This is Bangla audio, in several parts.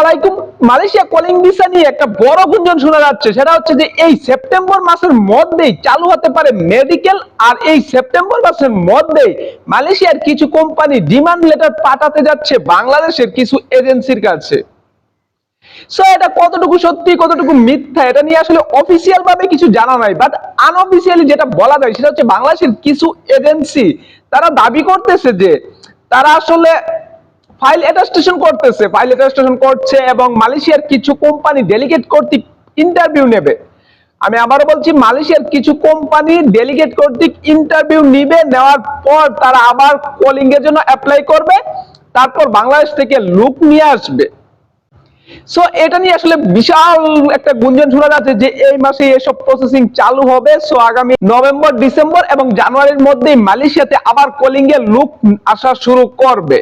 আলাইকুম। মালয়েশিয়া কলিং ভিসা নিয়ে একটা বড় গুঞ্জন শোনা যাচ্ছে। সেটা হচ্ছে যে এই সেপ্টেম্বর মাসের মধ্যেই চালু হতে পারে মেডিকেল আর এই সেপ্টেম্বর মাসের মধ্যেই মালয়েশিয়ার কিছু কোম্পানি ডিমান্ড লেটার পাঠাতে যাচ্ছে বাংলাদেশের কিছু এজেন্সির কাছে। সো এটা কতটুকু সত্যি, কতটুকু মিথ্যা, এটা নিয়ে আসলে অফিসিয়াল ভাবে কিছু জানা নাই। বাট আনঅফিসিয়ালি যেটা বলা যায়, সেটা হচ্ছে বাংলাদেশের কিছু এজেন্সি তারা দাবি করতেছে যে তারা আসলে ফাইল অ্যাটাস্টেশন করতেছে, ফাইল অ্যাটাস্টেশন করছে এবং মালয়েশিয়ার কিছু কোম্পানি ডেলিগেট কর্তৃক ইন্টারভিউ নেবে। আমি আবারও বলছি, মালয়েশিয়ার কিছু কোম্পানি ডেলিগেট কর্তৃক ইন্টারভিউ নিবে, নেওয়ার পর তারা আবার কলিং এর জন্য অ্যাপ্লাই করবে, তারপর বাংলাদেশ থেকে লুক নিয়ে আসবে। সো এটা নিয়ে আসলে বিশাল একটা গুঞ্জন শোনা যাচ্ছে যে এই মাসে এসব প্রসেসিং চালু হবে। সো আগামী নভেম্বর, ডিসেম্বর এবং জানুয়ারির মধ্যেই মালয়েশিয়াতে আবার কলিং এর লুক আসা শুরু করবে।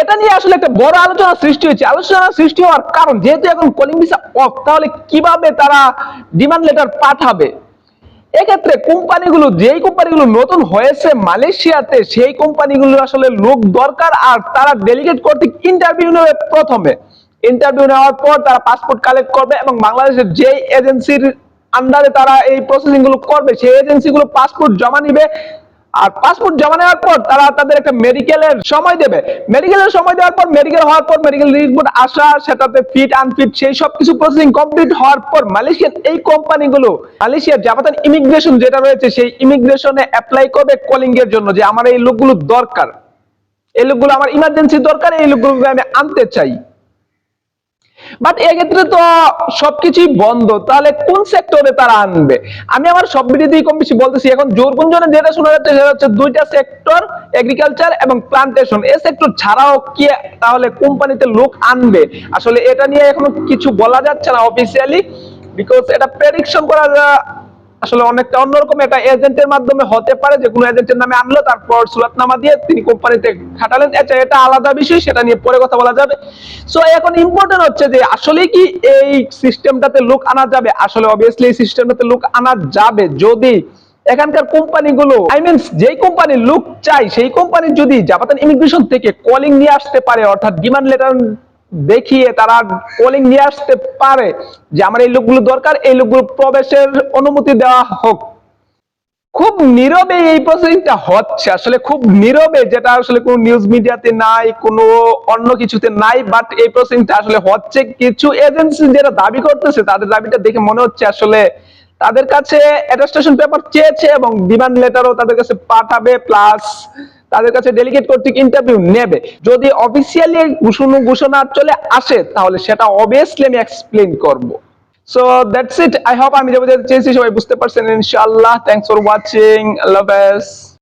এটা নিয়ে আসলে একটা বড় আলোচনা সৃষ্টি হয়েছে। আলোচনা সৃষ্টি হওয়ার কারণ, যেহেতু এখন কলিং ভিসা অফ তাহলে কীভাবে তারা ডিমান্ড লেটার পাঠাবে? এক্ষেত্রে কোম্পানিগুলো, যেই কোম্পানিগুলো নতুন হয়েছে মালয়েশিয়াতে, সেই কোম্পানিগুলো আসলে লোক দরকার আর তারা ডেলিগেট করতে ইন্টারভিউ নেবে প্রথমে। ইন্টারভিউ নেওয়ার পর তারা পাসপোর্ট কালেক্ট করবে এবং বাংলাদেশের যেই এজেন্সির আন্ডারে তারা এই প্রসেসিংগুলো করবে, সেই এজেন্সিগুলো পাসপোর্ট জমা নিবে। আর পাসপোর্ট জমা নেওয়ার পর তারা তাদের একটা মেডিকেলের সময় দেবে। মেডিকেলের সময় দেওয়ার পর মেডিকেল হওয়ার পর মেডিকেল রিপোর্ট আসা, সেটাতে ফিট আনফিট সেই সব কিছু প্রসেসিং কমপ্লিট হওয়ার পর মালয়েশিয়ার এই কোম্পানিগুলো মালয়েশিয়ার জাপাতান ইমিগ্রেশন যেটা রয়েছে, সেই ইমিগ্রেশনে অ্যাপ্লাই করবে কলিং এর জন্য যে আমার এই লোকগুলো দরকার। এই লোকগুলো আমার ইমার্জেন্সি দরকার, এই লোকগুলোকে আমি আনতে চাই। বাট এক্ষেত্রে তো সবকিছুই বন্ধ। তাহলে কোন সেক্টরে তারা আনবে? আমি আমার সব ভিডিওতেই কম বেশি বলতেছি, এখন জোরগুঞ্জনে যেটা শোনা যাচ্ছে সেটা হচ্ছে দুইটা সেক্টর এগ্রিকালচার এবং প্লান্টেশন এ সেক্টর ছাড়াও কি তাহলে কোম্পানিতে লোক আনবে? আসলে এটা নিয়ে এখনও কিছু বলা যাচ্ছে না অফিসিয়ালি বিকজ এটা প্রেডিকশন করা আসলে অনেকটা অন্যরকম একটা এজেন্টের মাধ্যমে হতে পারে যে কোনো এজেন্টের নামে আনলো, তারপর সুরাতনামা দিয়ে তিনি কোম্পানিতে খাটালেন। আচ্ছা এটা আলাদা বিষয়, সেটা নিয়ে পরে কথা বলা যাবে। সো এখন ইম্পর্টেন্ট হচ্ছে যে আসলে কি এই সিস্টেমটাতে লোক আনা যাবে? আসলে অবভিয়াসলি এই সিস্টেমটাতে লোক আনা যাবে। যদি এখানকার কোম্পানিগুলো আই মিন যেই কোম্পানি লুক চাই সেই কোম্পানি যদি জাপাতান ইমিগ্রেশন থেকে কলিং নিয়ে আসতে পারে, অর্থাৎ ডিমান্ড লেটার দেখিয়ে তারা কলিং নিয়ে আসতে পারে যে আমার এই লোকগুলো দরকার, এই লোকগুলো প্রবেশের অনুমতি দেওয়া হোক। খুব নীরবে এই প্রসেসিংটা হচ্ছে। আসলে খুব নীরবে যেটা আসলে কোনো নিউজ মিডিয়াতে নাই, কোনো অন্য কিছুতে নাই বাট এই প্রসেসিংটা আসলে হচ্ছে। কিছু এজেন্সি যেটা দাবি করতেছে, তাদের দাবিটা দেখে মনে হচ্ছে আসলে তাদের কাছে অ্যাটাস্টেশন পেপার চেয়েছে এবং ডিমান্ড লেটারও তাদের কাছে পাঠাবে প্লাস তাদের কাছে ডেলিগেট কর্তৃক ইন্টারভিউ নেবে। যদি অফিসিয়ালি ঘোষণা ঘোষণা চলে আসে, তাহলে সেটা অবভিয়াসলি আমি এক্সপ্লেন করব। So that's it I hope আমি যেটা চেয়েছি, সবাই বুঝতে পারছেন। ইনশাআল্লাহ থ্যাংকস ফর ওয়াচিং হাফেজ।